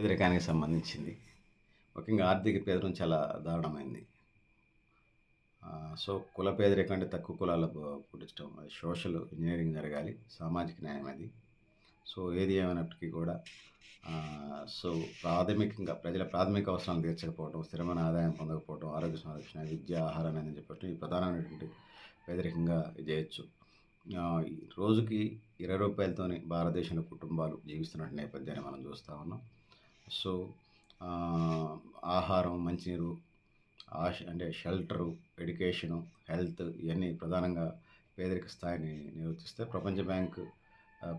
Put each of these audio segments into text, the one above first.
పేదరికానికి సంబంధించింది. ముఖ్యంగా ఆర్థిక పేదరికం చాలా దారుణమైంది. సో కుల పేదరికం అంటే తక్కువ కులాల పుట్టించడం సోషల్ ఇంజనీరింగ్ జరగాలి సామాజిక న్యాయం అది. సో ఏది ఏమైనప్పటికీ కూడా సో ప్రాథమికంగా ప్రజల ప్రాథమిక అవసరాలు తీర్చకపోవడం స్థిరమైన ఆదాయం పొందకపోవడం ఆరోగ్య సంరక్షణ విద్య ఆహారం అనేది చెప్పడం ఈ ప్రధానమైనటువంటి పేదరికంగా చేయొచ్చు. రోజుకి ఇరవై రూపాయలతోనే భారతదేశంలో కుటుంబాలు జీవిస్తున్న నేపథ్యాన్ని మనం చూస్తూ ఉన్నాం. సో ఆహారం మంచినీరు ఆశ అంటే షెల్టరు ఎడ్యుకేషను హెల్త్ ఇవన్నీ ప్రధానంగా పేదరిక స్థాయిని నిర్వర్తిస్తే ప్రపంచ బ్యాంక్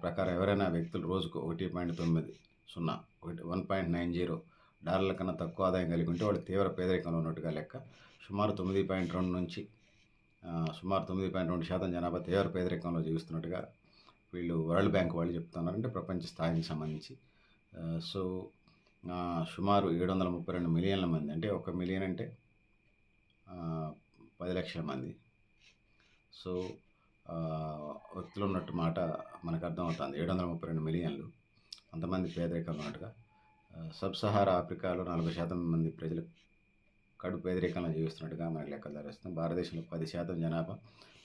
ప్రకారం ఎవరైనా వ్యక్తులు రోజుకు ఒకటి పాయింట్ తొమ్మిది సున్నా ఒకటి వన్ పాయింట్ నైన్ జీరో డాలర్ల కన్నా తక్కువ ఆదాయం కలిగి ఉంటే వాళ్ళు తీవ్ర పేదరికంలో ఉన్నట్టుగా లెక్క. సుమారు తొమ్మిది పాయింట్ రెండు నుంచి సుమారు తొమ్మిది పాయింట్ రెండు శాతం జనాభా తీవ్ర పేదరికంలో జీవిస్తున్నట్టుగా వీళ్ళు వరల్డ్ బ్యాంక్ వాళ్ళు చెప్తున్నారు అంటే ప్రపంచ స్థాయికి సంబంధించి. సో సుమారు ఏడు వందల ముప్పై రెండు మిలియన్ల మంది. అంటే ఒక మిలియన్ అంటే పది లక్షల మంది. సో వ్యక్తులు ఉన్నట్టు మాట మనకు అర్థమవుతుంది. ఏడు వందల ముప్పై రెండు మిలియన్లు అంతమంది పేదరికంలో ఉన్నట్టుగా. సబ్ సహారా ఆఫ్రికాలో నలభై శాతం మంది ప్రజలు కడు పేదరికంలో జీవిస్తున్నట్టుగా మనకు లెక్కలు ధరిస్తుంది భారతదేశంలో పది శాతం జనాభా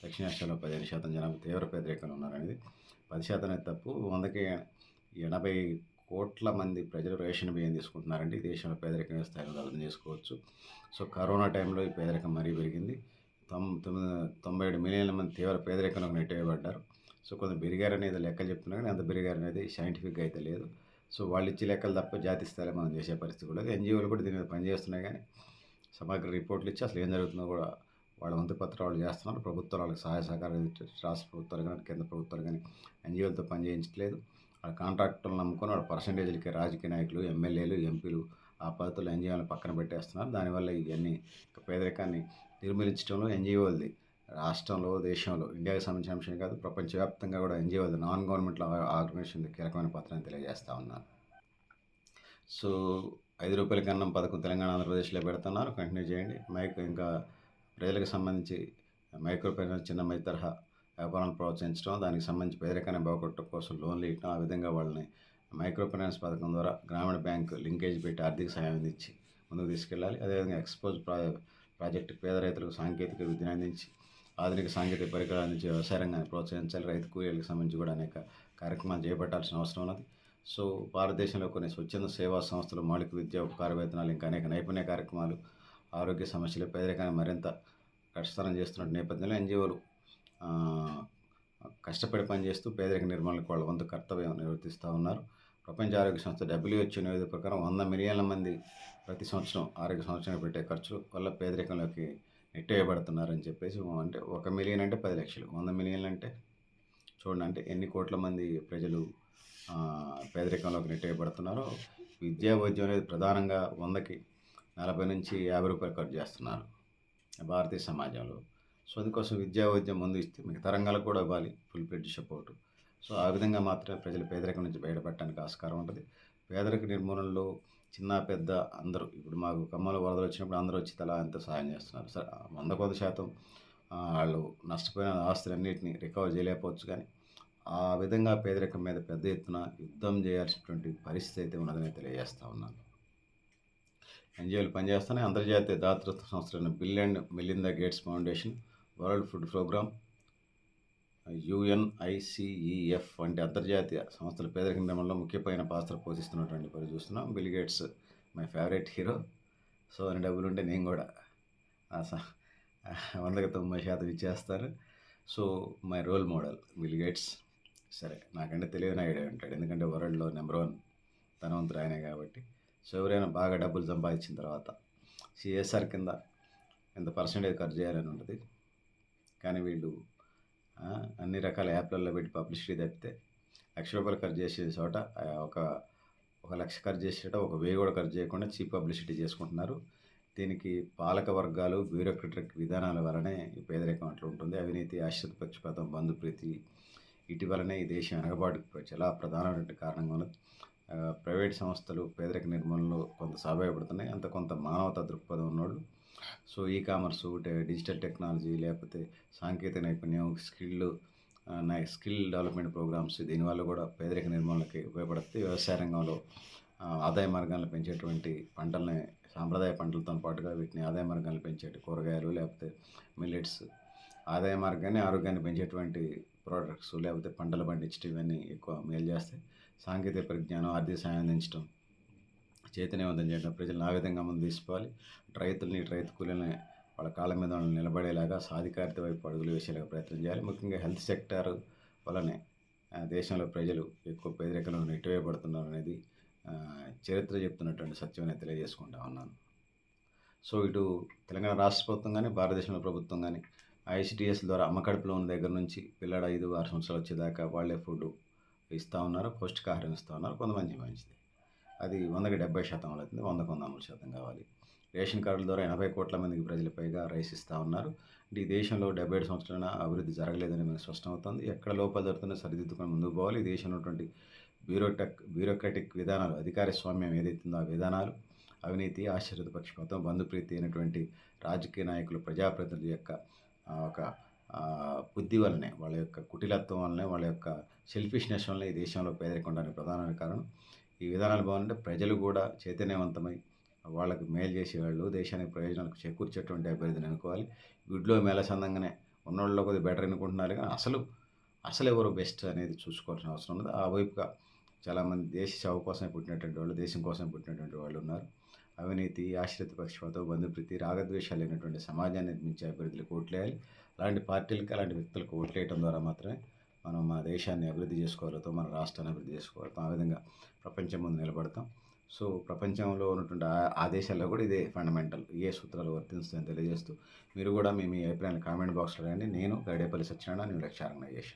దక్షిణాసియాలో పదిహేను శాతం జనాభా తీవ్ర పేదరికంలో ఉన్నారనేది. పది శాతం అనేది తప్పు. వందకి ఎనభై కోట్ల మంది ప్రజలు రేషన్ బియ్యం తీసుకుంటున్నారండి. దేశంలో పేదరికం స్థాయిలో అర్థం చేసుకోవచ్చు. సో కరోనా టైంలో ఈ పేదరికం మరీ పెరిగింది. తొమ్ తొమ్మిది తొంభై ఏడు మిలియన్ల మంది తీవ్ర పేదరికంలో నెట్టేయబడ్డారు. సో కొంత బిరిగారనేది అనేది లెక్కలు చెప్తున్నా కానీ అంత బిరిగారు అనేది సైంటిఫిక్గా అయితే లేదు. సో వాళ్ళు ఇచ్చే లెక్కలు తప్ప జాతి స్థాయిలో మనం చేసే పరిస్థితి కూడా ఎన్జిఓలు కూడా దీని మీద పనిచేస్తున్నాయి కానీ సమగ్ర రిపోర్ట్లు ఇచ్చి అసలు ఏం జరుగుతుందో కూడా వాళ్ళ వంతు పత్రం వాళ్ళు చేస్తున్నారు. ప్రభుత్వాలు వాళ్ళకి సహాయ సహకారం రాష్ట్ర ప్రభుత్వాలు కానీ కేంద్ర ప్రభుత్వాలు కానీ ఎన్జిఓలతో పనిచేయించట్లేదు. ఆ కాంట్రాక్టులను నమ్ముకొని వాళ్ళ పర్సంటేజ్లకి రాజకీయ నాయకులు ఎమ్మెల్యేలు ఎంపీలు ఆ పద్ధతులు ఎన్జిఓలను పక్కన పెట్టేస్తున్నారు. దానివల్ల ఇవన్నీ పేదరికాన్ని నిర్మూలించడంలో ఎన్జిఓలది రాష్ట్రంలో దేశంలో ఇండియాకి సంబంధించిన అంశం కాదు ప్రపంచవ్యాప్తంగా కూడా ఎన్జిఓలు నాన్ గవర్నమెంట్ ఆర్గనైజేషన్ కీలకమైన పాత్రని తెలియజేస్తూ ఉన్నారు సో ఐదు రూపాయలకి అన్నం పథకం తెలంగాణ ఆంధ్రప్రదేశ్లో పెడుతున్నారు. కంటిన్యూ చేయండి. మైక్ ఇంకా ప్రజలకు సంబంధించి మైక్రో ఫైనాన్స్ చిన్న మధ్య తరహా వ్యాపారం ప్రోత్సహించడం దానికి సంబంధించి పేదరికాన్ని బాగొట్టడం కోసం లోన్లు ఇవ్వడం ఆ విధంగా వాళ్ళని మైక్రో ఫైనాన్స్ పథకం ద్వారా గ్రామీణ బ్యాంకు లింకేజ్ పెట్టి ఆర్థిక సహాయం అందించి ముందుకు తీసుకెళ్ళాలి. అదేవిధంగా ఎక్స్పోజ్ ప్రా ప్రాజెక్టు పేద రైతులకు సాంకేతిక విద్యను అందించి ఆధునిక సాంకేతిక పరికరాలు అందించి వ్యవసాయ రంగాన్ని ప్రోత్సహించాలి. రైతు కూలీలకు సంబంధించి కూడా అనేక కార్యక్రమాలు చేపట్టాల్సిన అవసరం ఉన్నది. సో భారతదేశంలో కొన్ని స్వచ్ఛంద సేవా సంస్థలు మౌలిక విద్య ఉపకార వేతనాలు ఇంకా అనేక నైపుణ్య కార్యక్రమాలు ఆరోగ్య సమస్యలు పేదరికాన్ని మరింత కష్టతరం చేస్తున్న నేపథ్యంలో ఎన్జిఓలు కష్టపడి పనిచేస్తూ పేదరిక నిర్మూలనకు వాళ్ళ వంతు కర్తవ్యం నిర్వర్తిస్తూ ఉన్నారు. ప్రపంచ ఆరోగ్య సంస్థ డబ్ల్యూహెచ్ఓ నివేదిక ప్రకారం వంద మిలియన్ల మంది ప్రతి సంవత్సరం ఆరోగ్య సంవత్సరానికి పెట్టే ఖర్చులు వల్ల పేదరికంలోకి నెట్టేయబడుతున్నారని చెప్పేసి అంటే ఒక మిలియన్ అంటే పది లక్షలు. వంద మిలియన్లు అంటే చూడండి అంటే ఎన్ని కోట్ల మంది ప్రజలు పేదరికంలోకి నెట్టేయబడుతున్నారో విద్యా వైద్యం అనేది ప్రధానంగా వందకి నలభై నుంచి యాభై రూపాయలు ఖర్చు చేస్తున్నారు. భారతీయ సమాజంలో సో అందుకోసం విద్యా వైద్యం ముందు ఇస్తే మిగతా రంగాలకు కూడా ఇవ్వాలి ఫుల్ పెడ్ సపోర్ట్ సో ఆ విధంగా మాత్రమే ప్రజలు పేదరికం నుంచి బయటపడటానికి ఆస్కారం ఉంటుంది. పేదరిక నిర్మూలనలో చిన్న పెద్ద అందరూ ఇప్పుడు మాకు ఖమ్మంలో వరదలు వచ్చినప్పుడు అందరూ వచ్చి తలా ఎంతో సహాయం చేస్తున్నారు. సరే వంద కొంత శాతం వాళ్ళు నష్టపోయిన ఆస్తులన్నింటినీ రికవర్ చేయలేకపోవచ్చు కానీ ఆ విధంగా పేదరికం మీద పెద్ద ఎత్తున యుద్ధం చేయాల్సినటువంటి పరిస్థితి అయితే ఉన్నదని తెలియజేస్తా ఉన్నాను. ఎన్జిఓలు పనిచేస్తున్నాయి. అంతర్జాతీయ దాతృత్వ సంస్థలైన Bill and Melinda Gates Foundation World Food Programme UNICEF వంటి అంతర్జాతీయ సంస్థలు పేదరిక నిర్మూలనలో ముఖ్యమైన పాత్ర పోషిస్తున్నటువంటి పని చూస్తున్నాం. Bill Gates my favourite hero. So అని డబ్బులు ఉంటే నేను కూడా వందకి తొంభై శాతం ఇచ్చేస్తారు so my role model Bill Gates. సరే నాకంటే తెలియని ఐడియా ఉంటాడు. ఎందుకంటే వరల్డ్లో నెంబర్ వన్ ధనవంతుడు ఆయనే కాబట్టి. సో ఎవరైనా బాగా డబ్బులు సంపాదించిన తర్వాత సిఎస్ఆర్ కింద ఎంత పర్సెంటేజ్ ఖర్చు చేయాలని ఉంటుంది? కానీ వీళ్ళు అన్ని రకాల యాప్లలో పెట్టి పబ్లిసిటీ తప్పితే లక్ష రూపాయలు ఖర్చు చేసే చోట ఒక ఒక లక్ష ఖర్చు చేసేట ఒక వెయ్యి కూడా ఖర్చు చేయకుండా చీప్ పబ్లిసిటీ చేసుకుంటున్నారు. దీనికి పాలక వర్గాలు బ్యూరోక్రటిక్ విధానాల వలనే ఈ పేదరికం అట్లా ఉంటుంది. అవినీతి ఆశ్రిత పక్షపాతం బంధుప్రీతి ఇటీవలనే ఈ దేశం వెనకబాటుకు చాలా ప్రధానమైన కారణంగా ఉన్నది ప్రైవేట్ సంస్థలు పేదరిక నిర్మూలనలో కొంత సహాయపడుతున్నాయి. అంత కొంత మానవతా దృక్పథం ఉన్నోళ్ళు. So e commerce digital technology లేకపోతే సాంకేతిక నైపుణ్యం స్కిల్ స్కిల్ డెవలప్మెంట్ ప్రోగ్రామ్స్ దీనివల్ల కూడా పేదరిక నిర్మూలనకి ఉపయోగపడుతుంది వ్యవసాయ రంగంలో ఆదాయ మార్గాలను పెంచేటువంటి పంటలని సాంప్రదాయ పంటలతో పాటుగా వీటిని ఆదాయ మార్గాలను పెంచేటి కూరగాయలు లేకపోతే మిల్లెట్స్ ఆదాయ మార్గాన్ని ఆరోగ్యాన్ని పెంచేటువంటి ప్రోడక్ట్స్ లేకపోతే పంటలు పండించడం ఇవన్నీ ఎక్కువ మేలు చేస్తాయి. సాంకేతిక పరిజ్ఞానం ఆర్థిక సాయం అందించడం చైతన్యవంతం చేయడం ప్రజలను ఆ విధంగా ముందు తీసుకోవాలి రైతుల్ని రైతు కూలీలని వాళ్ళ కాళ్ళ మీద వాళ్ళని నిలబడేలాగా సాధికారిత వైపు అడుగులు వేసేలాగా ప్రయత్నం చేయాలి. ముఖ్యంగా హెల్త్ సెక్టార్ వలనే దేశంలో ప్రజలు ఎక్కువ పేదరికంలో నెట్టివేయబడుతున్నారు అనేది చరిత్ర చెప్తున్నటువంటి సత్యం నేను తెలియజేసుకుంటా ఉన్నాను. సో ఇటు తెలంగాణ రాష్ట్ర ప్రభుత్వం కానీ భారతదేశంలో ప్రభుత్వం కానీ ఐసిడిఎస్ ద్వారా అమ్మకడుపులో ఉన్న దగ్గర నుంచి పిల్లడు ఐదు ఆరు సంవత్సరాలు వచ్చేదాకా వాళ్ళే ఫుడ్ ఇస్తూ ఉన్నారు పౌష్టికాహారం ఇస్తూ ఉన్నారు కొంతమంది మంచిది. అది వందకి డెబ్బై శాతం అవుతుంది వందకు వంద అమలు శాతం కావాలి. రేషన్ కార్డుల ద్వారా ఎనభై కోట్ల మందికి ప్రజల పైగా రైస్ ఇస్తూ ఉన్నారు. అంటే ఈ దేశంలో డెబ్బై ఏడు సంవత్సరాల అభివృద్ధి జరగలేదని మనకు స్పష్టమవుతుంది ఎక్కడ లోపాలు జరుగుతుందో సరిదిద్దుకొని ముందుకు పోవాలి. ఈ దేశంలో ఉన్నటువంటి బ్యూరోటెక్ బ్యూరోక్రటిక్ విధానాలు అధికార స్వామ్యం ఏదైతుందో ఆ విధానాలు అవినీతి ఆశ్చర్యత పక్షపాతం బంధుప్రీతి అయినటువంటి రాజకీయ నాయకులు ప్రజాప్రతినిధుల యొక్క ఒక బుద్ధి వల్లనే వాళ్ళ యొక్క కుటిలత్వం వల్లనే వాళ్ళ యొక్క సెల్ఫిష్నెస్ వల్లనే ఈ దేశంలో పేదరికం ఉండడానికి ప్రధానమైన కారణం. ఈ విధానాలు బాగుంటే ప్రజలు కూడా చైతన్యవంతమై వాళ్ళకు మేలు చేసేవాళ్ళు దేశానికి ప్రయోజనాలకు చేకూర్చేటువంటి అభ్యర్థిని అనుకోవాలి గుడ్లో మేలసందంగానే ఉన్నోళ్ళలో కొద్దిగా బెటర్ అనుకుంటున్నారు కానీ అసలు అసలు ఎవరు బెస్ట్ అనేది చూసుకోవాల్సిన అవసరం ఉంది ఆ వైపుగా చాలామంది దేశ సేవ కోసమే పుట్టినటువంటి వాళ్ళు దేశం కోసం పుట్టినటువంటి వాళ్ళు ఉన్నారు. అవినీతి ఆశ్రిత పక్షపాతం బంధుప్రీతి రాగద్వేషాలు అయినటువంటి సమాజాన్ని నిర్మించే అభివృద్ధికి ఓట్లేయాలి అలాంటి పార్టీలకు అలాంటి వ్యక్తులకు ఓట్లేయటం ద్వారా మాత్రమే మనం మన దేశాన్ని అభివృద్ధి చేసుకోగలుగుతాం మన రాష్ట్రాన్ని అభివృద్ధి చేసుకోగలుగుతాం. ఆ విధంగా ప్రపంచం ముందు నిలబడతాం. సో ప్రపంచంలో ఉన్నటువంటి ఆ- దేశాల్లో కూడా ఇదే ఫండమెంటల్. ఏ సూత్రాలు వర్తిస్తాయని తెలియజేస్తూ మీరు కూడా మీ మీ అభిప్రాయాలు కామెంట్ బాక్స్లో రాయండి. నేను గడేపల్లి సత్యనారాయణ నేను లక్ష్యారంగా చేశాను.